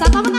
จัดท